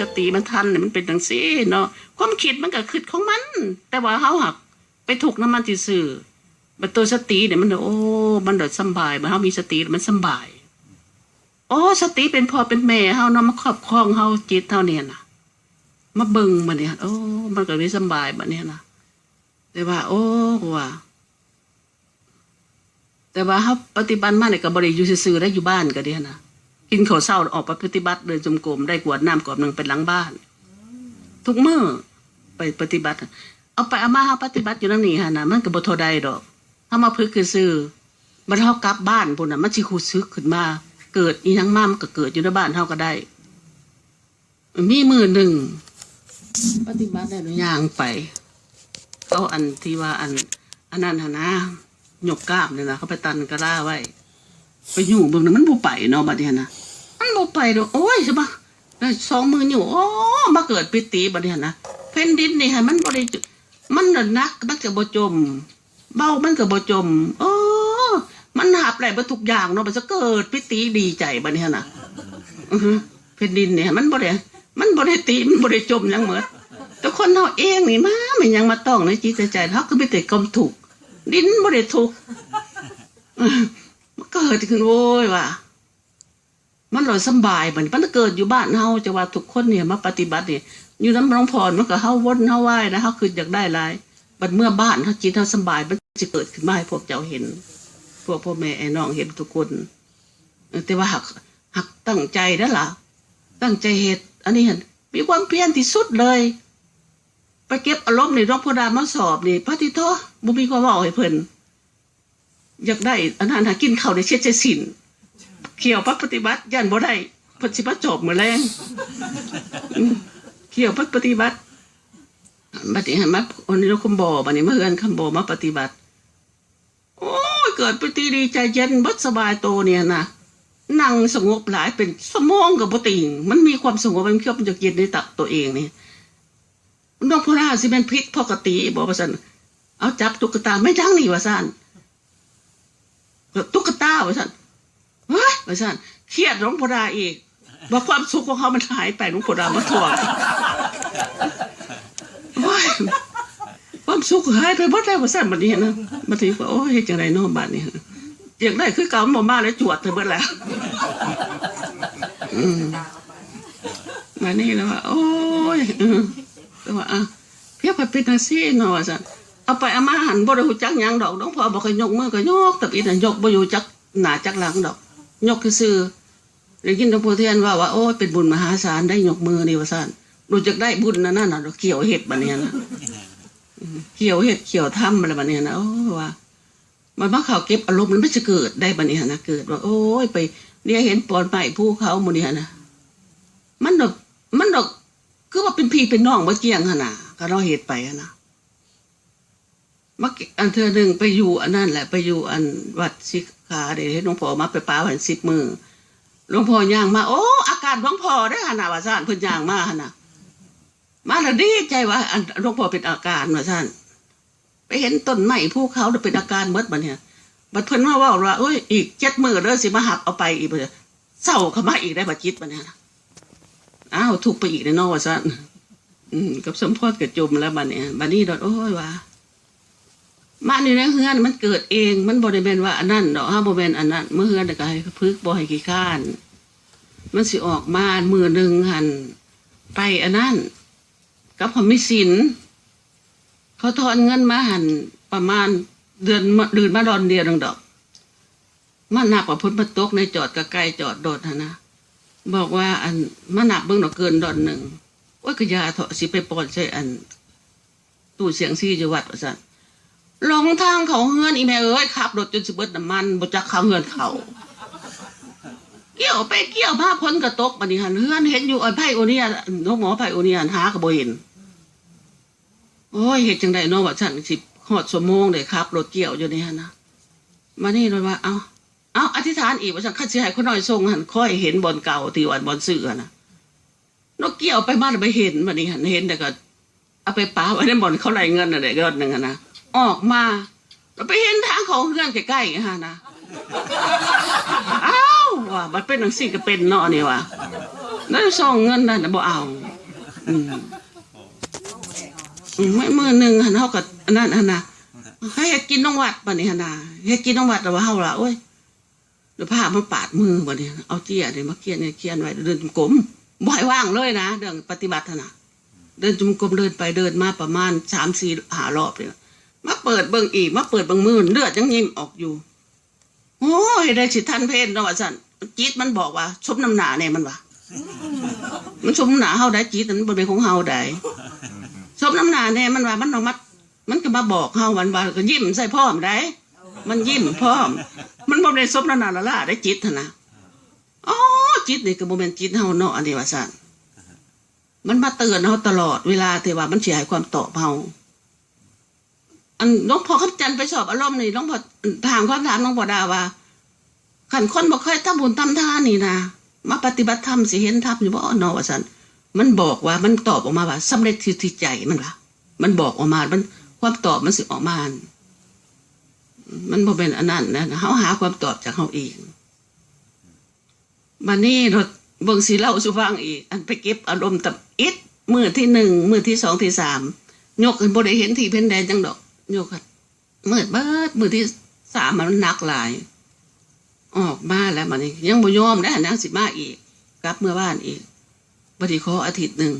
สติมันทันเนี่ยมันเป็นจังซี่เนาะความคิดมันก็คิดของมัน แต่ว่าเฮาหักไปถูกน้ำมันซื่อๆบัดตัวสติเนี่ยมันโอ้ มันเดดสบายมันเฮามีสติมันสบาย โอ้สติเป็นพ่อเป็นแม่เฮาเนาะมาครอบครองเฮาจิตเฮาเนี่ยนะมาเบิ่งมันเนี่ยโอ้มันก็เลยสบายบัดเนี้ยนะแต่ว่า โอ้ว่าแต่ว่าเฮาปฏิบัติมาเนี่ยก็บ่ได้อยู่ซื่อๆได้อยู่บ้านก็ด้นะ กินข้าวเช้าออกไปปฏิบัติเดินจมกรมได้กวดน้ำกวดหนึงเป็นหลังบ้าน ทุกเมื้อไปปฏิบัติ เอาไปเอามาเฮาปฏิบัติอยู่นั่นนี่ฮะนะมันก็บ่เท่าใดดอกเฮามาพึกคือซื่อมันเฮากลับบ้านพุ่นน่ะมันสิคูซึกขึ้นมา เกิดอีหยังมามันก็เกิดอยู่ในบ้านเฮาก็ได้ มีมือหนึ่งปฏิบัติได้หรือย่างไปเขาอันที่ว่าอันอันนั้นหนนะหยกกล้ามเนี่ยนะเขาไปตันกระล่าไว้ ไปอยู่เบิ่งนั้นมันบ่ไปเนาะบัดเนี้ยนะ บ่ไปดอกโอ้ยใช่ปะได้สองมืออยู่โอ้มาเกิดปิติบัดเนี้ยนะแผ่นดินนี่ให้มันบ่ได้จุมันน่ะหนักมันก็บ่จม เบามันก็บ่จมโอ้มันหับไหลบ่ทุกอย่างเนาะมันจะเกิดปิติดีใจบัดเนี้ยนะอือฮึแผ่นดินเนี่ยมันบ่ได้มันบ่ได้ตีมันบ่ได้จมยังเหมือนแต่คนเฮาเองนี่มามันยังมาต้องในจิตใจเฮาคือมีแต่ความทุกดินบ่ได้ทุกมันเกิดขึ้นโว้ยว่ะ มันเราสบายบัดนี้มันเกิดอยู่บ้านเฮาจะว่าทุกคนเนี่ยมาปฏิบัติเนี่ยอยู่น้ำหลวงพรมันก็เฮาวนเฮาไหวนะเฮาคืออยากได้หลายบัดเมื่อบ้านเฮาจิตเฮาสบายมันจะเกิดขึ้นมาให้พวกเจ้าเห็น พวกพ่อแม่ไอ้น้องเห็นทุกคนแต่ว่าหักหักตั้งใจนั่นล่ะตั้งใจเหตุอันนี้เห็นมีความเพียรที่สุดเลยไปเก็บอารมณ์ในรองพดามาสอบนี่พระทิโตบุมีความว่าให้เพิ่นอยากได้อันนั้นหากินข้าวในเช็ดใจสิน เขี่ยวพักปฏิบัติยันบ่ได้เพนสิมาจบมือแรงเขี่ยวพักปฏิบัติบัดนี้เห็นไหมวันนี้เราคำบอบัดนี้มื่อเฮือนคำบอมาปฏิบัติ โอ้ยเกิดปฏิดีใจเย็นบัดสบายโตเนี่ยนะนั่งสงบหลายเป็นสมองกับปติงมันมีความสงบมันเคี่ยวมันจะเย็นในตับตัวเองนี่น้องพราสิเป็นพิษปกติบอกว่าสันเอาจับตุ๊กตาไม่ดังนี่ว่าสันตุ๊กตาว่าสัน ว่าสันเครียดหลวงพ่อดาอีกว่าความสุขของเขามันหายไปหลวงพ่อดามาทวงความสุขหายไปหมดแล้วว่าสันบัดนี้นะบัดนี้ว่าโอ้ยจังไรเนาะบัดนี้อยากได้คือเก่าหมอมาแล้วจวดไปเบิดแล้วมานี่แล้วว่า โอ้ยแล้วว่าอะเพียบเป็นอาซีนาะว่าสันเอาไปเอามาหันบ่ได้ฮู้จักยังดอกน้องพ่อบอกให้ยกมือก็ยกแต่อีนั่นยกบ่อยู่จักหน้าจักหลังดอก ยกซื่อได้ยินหลวงพ่อเทียนว่าว่าโอ้ยเป็นบุญมหาศาลได้ยกมือนี่ว่าซั่นรู้จักได้บุญนั่นน่ะดอเกี่ยวเฮ็ดบัดเนี้ยนะเกี่ยวเฮ็ดเกี่ยวทำอะไรบัดเนี้ยนะโอ้ว่ามันมาเข้าเก็บอารมณ์มันไม่จะเกิดได้บัดเนี้ยนะเกิดว่า โอ้ยไป เนี่ยเห็นปอนใหม่ภูเขาหมื้นี้นะมันดอกมันดอกคือว่าเป็นพี่เป็นน้องบ่เกี่ยงหั่นน่ะก็เราเฮ็ดไปนะมักอันเธอหนึ่งไปอยู่อันนั่นแหละไปอยู่อันวัดสิ ขาเดี๋ยวให้หลวงพ่อมาไปป้าวันสิบมือหลวงพ่อย่างมา โอ้ อาการหลวงพ่อได้ขนาดว่าซ่านเพิ่นย่างมาขนาดมาแล้วดีใจว่าอันหลวงพ่อเป็นอาการว่าซ่านไปเห็นต้นไม้ภูเขาเป็นอาการเมดบัดเนี่ยบัดเพิ่นมาว่าว่าเอ้ยอีกเจ็ดมือเด้อสิมาหับเอาไปอีกบัดเนี่ยเศร้าเข้ามาอีกได้บัดจิตบัดเนี่ยนะอ้าวถูกไปอีกในนอกว่าซ่านอืมกับสมพรกับจมแล้วบัดเนี่ยบัดนี้ดอกโอ้ยว่า มาในเฮือนมันเกิดเองมันบริเวณว่าอันนั้นดอกห้าบริเวณอันนั้นเมื่อเฮือนก็ให้พึกบ่ให้ขี้ข้าน มันสิออกมามือหนึ่งหันไปอันนั้นกับผมไม่สินเขาทอนเงินมาหันประมาณเดือนเดือนมาดอนเดียวนึงดอกมันหนักกว่าพ้นมาตกในจอดกับไกลจอดโดดนะ บอกว่าอันมันหนักเบิ่งดอกเกินดอนหนึ่งว่ากยาเถอะสิไปปอนใส่อัน ตู้เสียงซี่จังหวัดว่าสั่น ลงทางเขาเฮือนอีแม่เอ้ยขับรถจนสิเบิดน้ำมันบ่จักเขาเฮือนเขา เกี่ยวไปเกี่ยวมาพ้นกระตกบัดนี้หันเฮือนเห็นอยู่ไอ้ไผ่โอเนียน้องหมอไผ่โอเนียหาก็บ่เห็นโอ้ยเฮ็ดจังได๋เนาะว่าฉันสิฮอดชั่วโมงได้ขับรถเกี่ยวอยู่นี่หั่นนะมานี่เลยว่า เอาเอาอธิษฐานอีกว่าฉันคันสิให้คนน้อยส่งหันค่อยเห็นบอนเก่าที่วันบ่อนซื้อนะนกเกี่ยวไปบ้านไปเห็นบัดนี้หันเห็นแต่ก็เอาไปป้าไว้ในบ่อนเขาไล่เงินน่ะได้ยอดหนึงหั่นนะ ออกมาไปเห็นทางเขาเงื่อนใกล้ๆฮะนะอ้าวว่ะมันเป็นหนังสิ่ก็เป็นเนาะนี่ว่ะแล้วส่งเงินนั่นน่ะบ่เอาอืมอืมไม่มือหนึ่งหันเฮากับนนั้นหันนะให้เฮ็ดกินน้องวัดบัดนี้หันนะเฮ็ดกินน้องวัดแต่ว่าเฮาละโอ้ยเดี๋ยวผ้ามันปาดมือบัดนี้เอาเจี้ยเนี่มาเขียนเนี่ยเขียนไว้เดินจมกลมบ่ให้ว่างเลยนะเรื่องปฏิบัตินน่ะเดินจมกลมเดินไปเดินมาประมาณสามสี่หารอบเลย มาเปิดเบิ่งอีกมาเปิดเบิ่งมือเลือดยังยิ้มออกอยู่โอ้ยได้สิทันเพศเนาะว่าซั่นจิตมันบอกว่าชมน้ำหนาเนี่ยมันว่ามันชมน้ำหนาเฮาได้จิตมันบ่เป็นของเฮาได้ชมน้ำหนาเนี่ยมันว่ามันเอามามันก็มาบอกเฮาวันว่าก็ยิ้มใส่พร้อมได้ มันยิ้มพร้อม มันบ่ได้ชมน้ำหนาละล่ะได้จิตหั่นนะอ๋อจิตนี่ก็บ่แม่นจิตเฮาเนาะอันนี้ว่าซั่นมันมาเตือนเฮาตลอดเวลาแต่ว่ามันเสิให้ความตอบเฮา อันหลวงพ่อคำจันทร์ไปสอบอารมณ์นี่หลวงพอถามคำถามหลวงพอดาว่าขันคนบ่เคยทำบุญทำทานนี่นะมาปฏิบัติธรรมสิเห็นธรรมอยู่บ่เนาะว่าซั่นมันบอกว่ามันตอบออกมาว่าสำเร็จที่ที่ใจมันว่ามันบอกออกมามันความตอบมันสิออกมา มันบ่เป็นอันนั้นนะเฮาหาความตอบจากเฮาเองบัดนี้ราเบิ่งสิเล่าสู่ฟังอีก อันไปเก็บอารมณ์ตับอิดมือที่หนึ่งมือที่สองที่สามยกขึ้นบ่ได้เห็นที่เพ่นแดนจังดอก ยกค่ะมืดเบิดมือที่สามมันหนักหลาย ออกมาแล้วมันนี่ยังบ่ยอมได้นางสิมาอีก กลับเมื่อบ้านอีกบัดนี้ขออาทิตย์หนึ่ง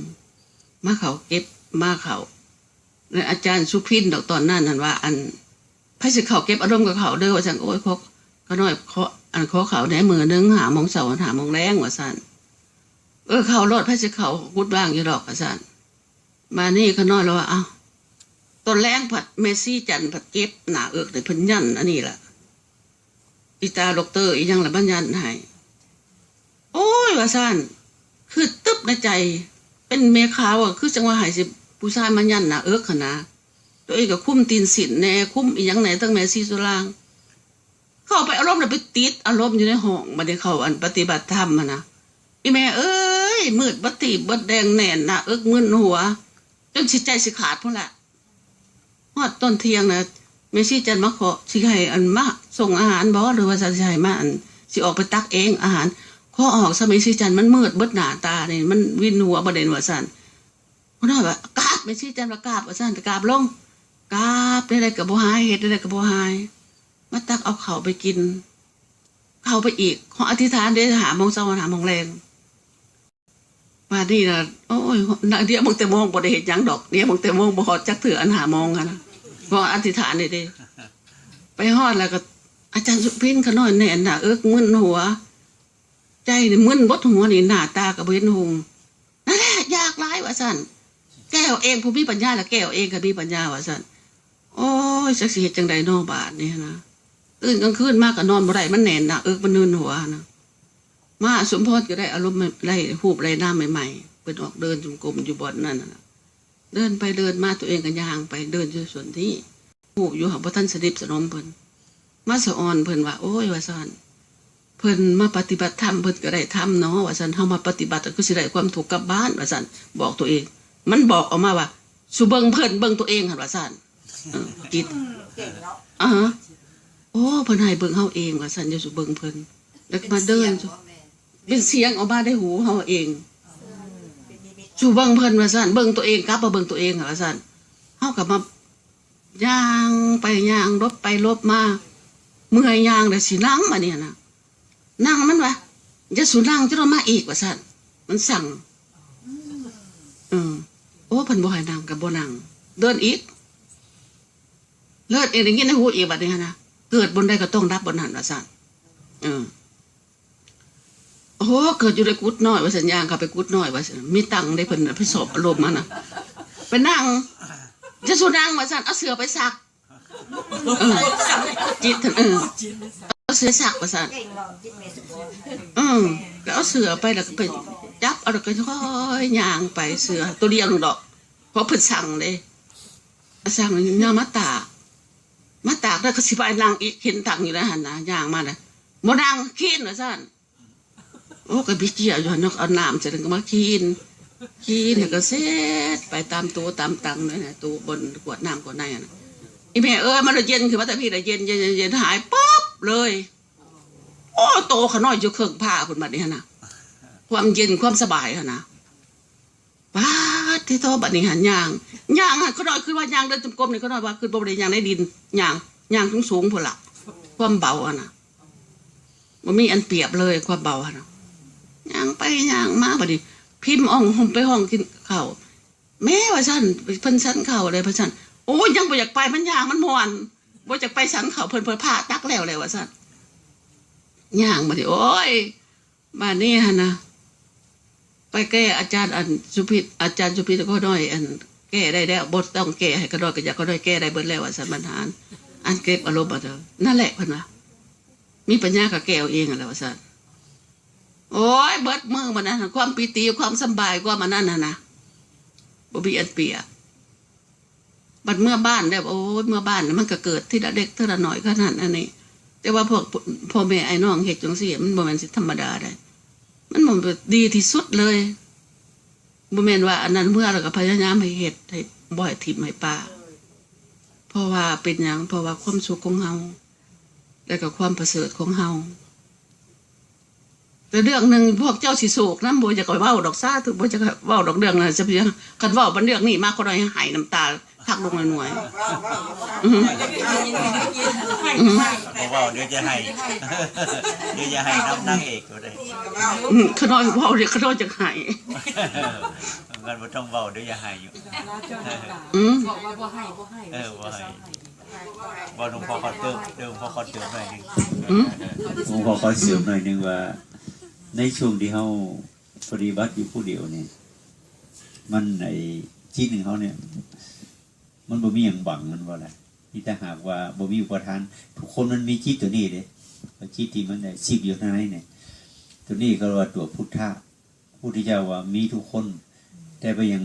มาเขาเก็บมาเขาแล้วอาจารย์สุพินดอกตอนนั้นนั่นว่า อันพระสิเขาเก็บอารมณ์กับเขาเด้อว่าจังโอ้ยเขาก็น้อยเขาอันขอเขาได้มือหนึงหาโมงเสาร์หาโมงแรงว่าสั่นเออเขารถพระสิเขากุดว่างอยู่ดอกว่าสั่นมานี่เขาน้อยแล้วว่าเอ้า ต้นแรงผัดเมซี่จันผัดเก็บหนาเอิกแต่พิ่นยันอันนี้ล่ะอีตาด็อกเตอร์อียังละบัญญัติให้โอ้ยว่าซ่านคือตึบในใจ เป็นเมฆาวอะคือจังว่าหายสิผู้ชายมันยันหนะเอิกขนาตัวเองก็คุ้มตีนสินแน่คุ้มอียังไหนตั้งแมซี่สุราง เข้าไปอารมณ์น่ะไปติดอารมณ์อยู่ในห้องมาได้เข้าอันปฏิบัติธรรมอะนะอีแม่เอ้ยมืดบัติบัดแดงแน่นนะเอิกมึนหัวจนสิใจสิขาดพุ่นละ ฮอดต้นเทียงนะเมซี่จันมาขอสิให้อันมาส่งอาหารบ่หรือว่าจะสิให้มาอันสิออกไปตักเองอาหารขอออกสมัยซี่จันมันมืดเบิดหน้าตาเนี่ยมันวินหัวประเด็นว่าสั่นเพราะนั่นว่ากราบเมซี่จันว่ากราบว่าสั่นกราบลงกราบได้ได้กับบ่หายเฮ็ดได้ได้กับบ่หายมาตักเอาเขาวไปกิน เข้าไปอีกขออธิษฐานได้หาโมงเช้าหาโมงแรง มานี่นะโอ้ยนาเดี๋ยวมึงแต่โมงบ่ได้เห็นยังดอกเดี๋ยวมึงแต่โมงบ่ฮอดจักเถื่ออันหาโมงอะนะพออธิษฐานนี่ด้ไปฮอดแล้วก็ อาจารย์สุพินเขาน้อยแน่นน่ะเอิกมึนหัว ใจนี่มึนบดหัวนี่หน้าตาก็บ่เห็นหงนั่นแหละยากหลายว่าซั่นแก้วเองผู้มีปัญญาละแก้วเองก็มีปัญญาว่าซั่นโอ้ยจักสิเฮ็ดจังใดนอบาดนี่นะตื่นกลางคืนมากก็นอนบ่ได้มันแน่นนะเอิกมันนืนหัวนะ มาสมพรก็ได้อารมณ์ได้หูบไรหน้าใหม่ๆเปิดออกเดินจงกรมอยู่บ่อนนั่นน่ะเดินไปเดินมาตัวเองก็ย่างไปเดินอยู่ส่วนที่หูบอยู่หาพระท่านสดิบสนมเพิ่นมาสะออนเพิ่นว่าโอ้ยว่าซั่นเพิ่นมาปฏิบัติธรรมเพิ่นก็ได้ทำเนาะว่าซั่นเฮามาปฏิบัติก็สิได้ความถูกกลับบ้านว่าซั่นบอกตัวเอง มันบอกออกมาว่าสุเบิงเพิ่นเบิงตัวเองหั่นว่าซั่นเออจิตเก่งเนาะอ่าฮะโอ้เพิ่นให้เบิงเฮาเองว่าสันจะสุเบิงเพิ่นแล้วมาเดิน เป็นเสียงออกมาได้หูเฮาเองสู่เบิ่งเพิ่นว่าซั่นเบิ่งตัวเองกลับมาเบิ่งตัวเองว่าซั่นเฮาก็มาย่างไปย่างรบไปรบมาเมื่อยย่างแล้วสินั่งมาเนี่ยนะนั่งมันวะจะสูนั่งจะมาอีกว่าซั่นมันสั่งอืมโอ้เพิ่นบ่ให้นั่งก็บ่นั่งเดินอีกเลิศเองได้ยินในหูอีกบัดนี้นะเกิดบนใดก็ต้องรับบนนั้นว่าสั่นเออ โอ้โหเกิดอยู่ในกุดน้อยว่าสัญญางเขาไปกุดน้อยว่าสันมีตังค์ได้เพิ่นน่ะไปสอบอารมณ์มันน่ะไปนั่ง จะสู้นั่งว่าสั่นเอาเสือไปซักเออจิตท่านเออเอาเสือซักว่าสั่นเก่งเนาะจิตเมสุโขอืมก็เอาเสือไปแล้วก็ไปจับเอาแล้วก็ค่อยๆย่างไปเสือตัวเดียวหนึ่งดอกเพราะเพิ่นสั่งเลยสั่งเนี่ยมาตากมาตากแล้วก็สิไปนางอีกเห็นตังอยู่แล้วหันนะย่างมาเลยมนางขี้นเหรอสั่น โอ้ก็บิเจียอยู่หันเนกเอาน้ำเสร็จแล้วก็มาขี้นขี้นแล้วก็เสร็จไปตามตัวตามตังเลยนะตัวบนขวดน้ำขวดในอะนะอีแม่เอ้ยมันเยเย็นคือว่าแต่พี่เลยเย็นเย็นเย็นหายปุ๊บเลย โอ้โตขน้อยอยู่เครื่องผ้าคนบัดนี้นะความเย็นความสบายอะนะป้าดที่โทบัดนี้หันยางยางอะขน้อยคือว่ายางเดินจมกลมนี่ขน้อยว่าคือบ่ได้ยางในดินยางยางสูงสูงๆพุ่นละความเบาอะนะมันมีอันเปรียบเลยความเบาอะนะ ยางไปยางมาบัดนี้พิมพ์อ่องห่มไปห้องกินข้าวแม่ว่าฉันเพิ่นสันข้าวเลยพระฉันโอ้ยยังบ่อยากไปมันยางมันมวนบ่อยากไปสันข้าวเพิ่นเพิ่นผ้าตักแล้วเลยว่าฉันย่างมาดิโอ้ยบ้านนี้ฮะนะไปแก้อาจารย์อันสุพิษอาจารย์สุพิษก็ด้อยอันแก้ได้แล้วบทต้องแก้ให้ก็ด้อยก็อยากก็ด้อยแก้ได้เบิดแล้วว่าสันบันทานอันเก็บอารมณ์มาเถอะนั่นแหละพิ่นว่ามีปัญญากับแก้วเองอะแล้วว่าสัน โอ้ยเบิดมือมันนะความปีติความสบายกว่ามันนั่นนะนะบ่มีอันเปียบัดเมื่อบ้านแล้โอ้ยเมื่อบ้านน่ะมันก็เกิดที่ละเด็กเท่าละหน่อยขนาดอันนี้แต่ว่าพวกพ่อแม่ไอ้น้องเฮ็ดจังซี่มันบ่แม่นสิธรรมดาได้ มันบ่ดีที่สุดเลยบ่แม่นว่า อันนั้นเมื่อเราก็พยายามให้เฮ็ดให้บ่ให้ทิ่มให้ป้าเพราะว่าเป็นหยังเพราะว่าความสุขของเฮาและก็ความประเสริฐของเฮา แต่เรื่องหนึ่งพวกเจ้าสิโศกนำบ่จะก็เว้าดอกซ่าถึงบ่จะเว้าดอกเรื่องนั้นจะเพียงคันเว้าบันเรื่องนี้มาก็ได้หายน้ำตาทักลงหน่วยๆอือหือบอกว่าเดี๋ยวจะให้เดี๋ยวจะให้น้ำนางเอกก็ได้อืมขน้อยเว้าเดี๋ยวขน้อยจะหายงั้นบ่ต้องเว้าเดี๋ยวจะให้อยู่อืมบอกว่าบ่ให้บ่ให้เออบ่ให้บ่หลวงพ่อขอเติมเติมพ่อขอเติมหน่อยหนึงอืมผมขอขอเสริมหน่อยหนึงว่า ในช่วงที่เขาปฏิบัติอยู่ผู้เดียวเนี่ย มันไอ้จิตหนึ่งเขาเนี่ย มันบ่มีอย่างบังมันว่าอะไรนี่ถ้าหากว่าบ่มีอุปทาน ทุกคนมันมีจิตตัวนี้เด้จิตที่มันได้สิบอยู่ข้างในเนี่ย ตัวนี้ก็ว่าตัวพุทธะพุทธเจ้าว่ามีทุกคน แต่ไปยัง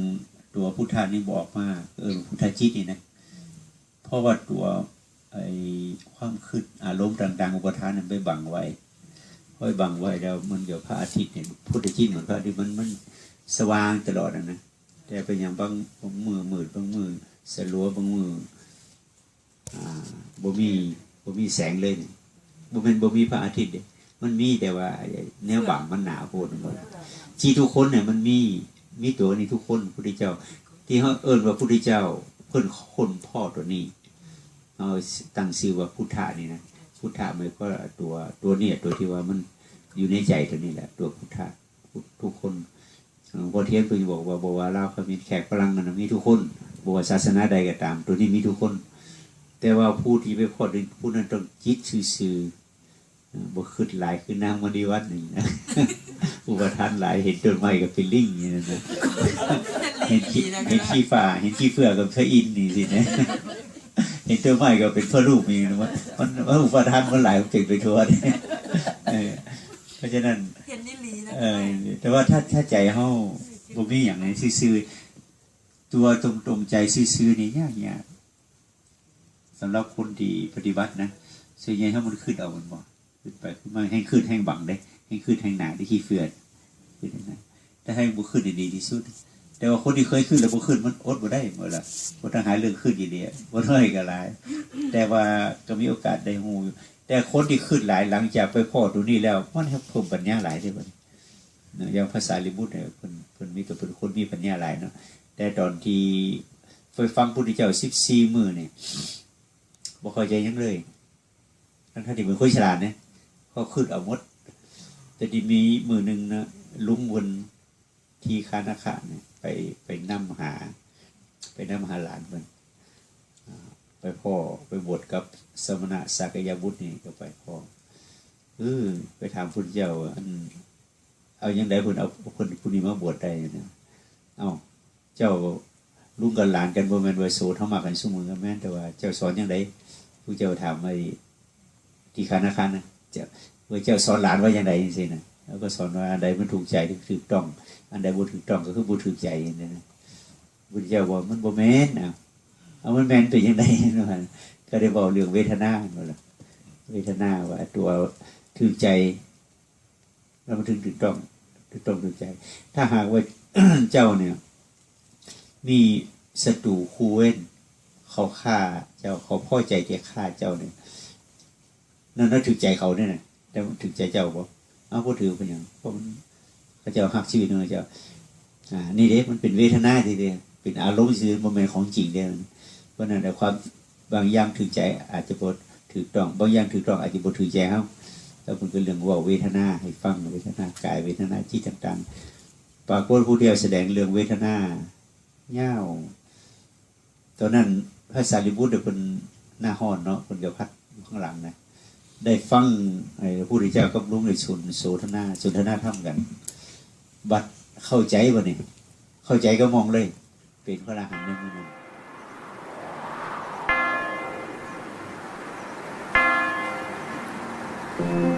ตัวพุทธะนี่บอกมาเออพุทธจิตนี่นะเพราะว่าตัวไอ้ความคิดอารมณ์ต่าง ๆ อุปทานนั้นไปบังไว้ ค่อยบังไว้แล้วมันเดี๋ยวพระอาทิตย์เนี่ยพุทธจิตเหมือนพระอาทิตย์มันมันสว่างตลอดนะนะแต่เป็นอย่างบางบางมือมืดบางมือสลัวบางมืออ่าบ่มีบ่มีแสงเลยเนี่ยบ่เป็นบ่มีพระอาทิตย์เด้มันมีแต่ว่าไอ้แนวบังมันหนาโพดหมดที่ทุกคนเนี่ยมันมีมีตัวนี้ทุกคนพุทธเจ้า ที่เขาเอิ้นว่าพุทธเจ้า เพิ่นคนพ่อตัวนี้เอาตั้งชื่อว่าพุทธะนี่นะ พุทธะมันก็ตัวตัวเนี่ยตัวที่ว่ามันอยู่ในใจตัวนี้แหละ ตัวพุทธะพุททุกคนหลวงพ่อเทียนเพิ่งบอกว่าบอกว่าเราเขามีแขกฝรั่งมันมีทุกคนบอกว่าศาสนาใดก็ตาม ตัวนี้มีทุกคน แต่ว่าผู้ที่ไปพอดผู้นั้นต้องจิตซื่อๆเอ่อบ่ขึ้นหลายคือน้ำมันดีวัดหนึ่งนะอุปทานหลายเห็นต้นไม้กับเป็นลิงอย่างนี้นะเห็นขี้เห็นขี้ฝ่าเห็นขี้เฟือกับพระอินทร์นี่สินะ เห็นต้นไม้ก็เป็นพ่อลูกมีนะว่ามันมันอุปทานมันหลายเก่งไปทั่วเนี่ยเออเพราะฉะนั้นเห็นนี่ลีนะเออแต่ว่าถ้าถ้าใจเฮาบ่มีอย่างไรซื่อๆตัวตรงตรงๆใจซื่อๆนี่ยากยากสำหรับคนที่ปฏิบัตินะส่วนใหญ่ถ้ามันขึ้นเอามันบ่ขึ้นไปขึ้นมาให้ขึ้นให้บังได้ให้ขึ้นให้หนาได้ขี้เฟือนขึ้นให้หนาแต่ให้บ่ขึ้นได้ดีที่สุด แต่ว่าคนที่เคยขึ้นแล้วบ่ขึ้นมันอดบ่ได้หมดละบ่ต้งหาเรื่องขึ้นอยู่ดีบ่น้อยก็หลาย แต่ว่าก็มีโอกาสได้ฮู้แต่คนที่ขึ้นหลายหลังจากไปพ่อตัวนี้แล้ว มันเพิ่มปัญญาหลายได้บ่อะอย่างภาษาลิบุตรเนี่ยเพิ่นเพิ่นมีก็เป็นคนมีปัญญาหลายเนาะแต่ตอนที่ไปฟังพุทธเจ้าสิบสี่มือเนี่ยบ่เข้าใจยังเลยทั้งท่านที่เป็นคนฉลาดเนี่ยเขาขึ้นเอามด แต่ที่มีมือหนึ่งนะลุงวน ที่คานาคาเนี่ยไปไปนั่หา ไปนั่หาหลานมันไปพ่อไปบวชกับสมณะสักยบุตรนี่ก็ไปพ่อเออไปถามพุทธเจ้าอันเอายังไงคนเอาคนผู้นี้มาบวชได้นะเอาเจ้าลุงกันหลานกันบ่แม่นว่าโสเท่ามากันซุมือกันแม่นแต่ว่า เจ้าสอนยังไงผู้เจ้าถามไอ้ที่คานาคานะเจ้าว่าเจ้าสอนหลานว่ายังไงจังซี่นะ แล้วก็สอนว่าอันใดมันถูกใจถูกต้อง อันใดบ่ถูกต้องก็คือบ่ถูกใจนี้นะพุทธเจ้าบอกมันบ่แม่นนะเอามันแม่นเป็นยังไงนะก็ได้บอกเรื่องเวทนาเนแหละเวทนาว่าตัวถูกใจแล้วมันถึงถูกต้องถูกต้องถูกใจ ถ้าหากว่าเจ้าเนี่ย มีศัตรูคู่เว้นเขาฆ่าเจ้าเขาพ่อใจจะฆ่าเจ้าเนี่ยนั่นน่าถึกใจเขาเนี่ยนะแต่ถึกใจเจ้าบ่ เอาพูดถือเป็นอย่างเพราะมันพระเจ้าฮักชีวิตของพระเจ้าอ่า นี่เด้มันเป็นเวทนาทีเดียวเป็นอารมณ์ซื่อบ่แม่นของจริงเด้อเพราะนั้นแต่ความบางอย่างถึงใจอาจจะบ่ถูกต้องบางอย่างถูกต้องอาจจะบ่ถูกใจเฮาแล้วมันเป็นเรื่องว่าเวทนาให้ฟังเวทนากายเวทนาจิตต่างๆปรากฏผู้เดียวแสดงเรื่องเวทนาเง่าวตอนนั้นพระสารีบุตรเป็นหน้าห้อนเนาะคนเดียวพัดข้างหลังนะ ได้ฟังไอ้พระพุทธเจ้ากับลุงในสุนโสทนาสุนทนาธรรมกัน บัดเข้าใจบ่เนี่ยเข้าใจก็มองเลย เป็นพระอรหันต์นั่ยนั่น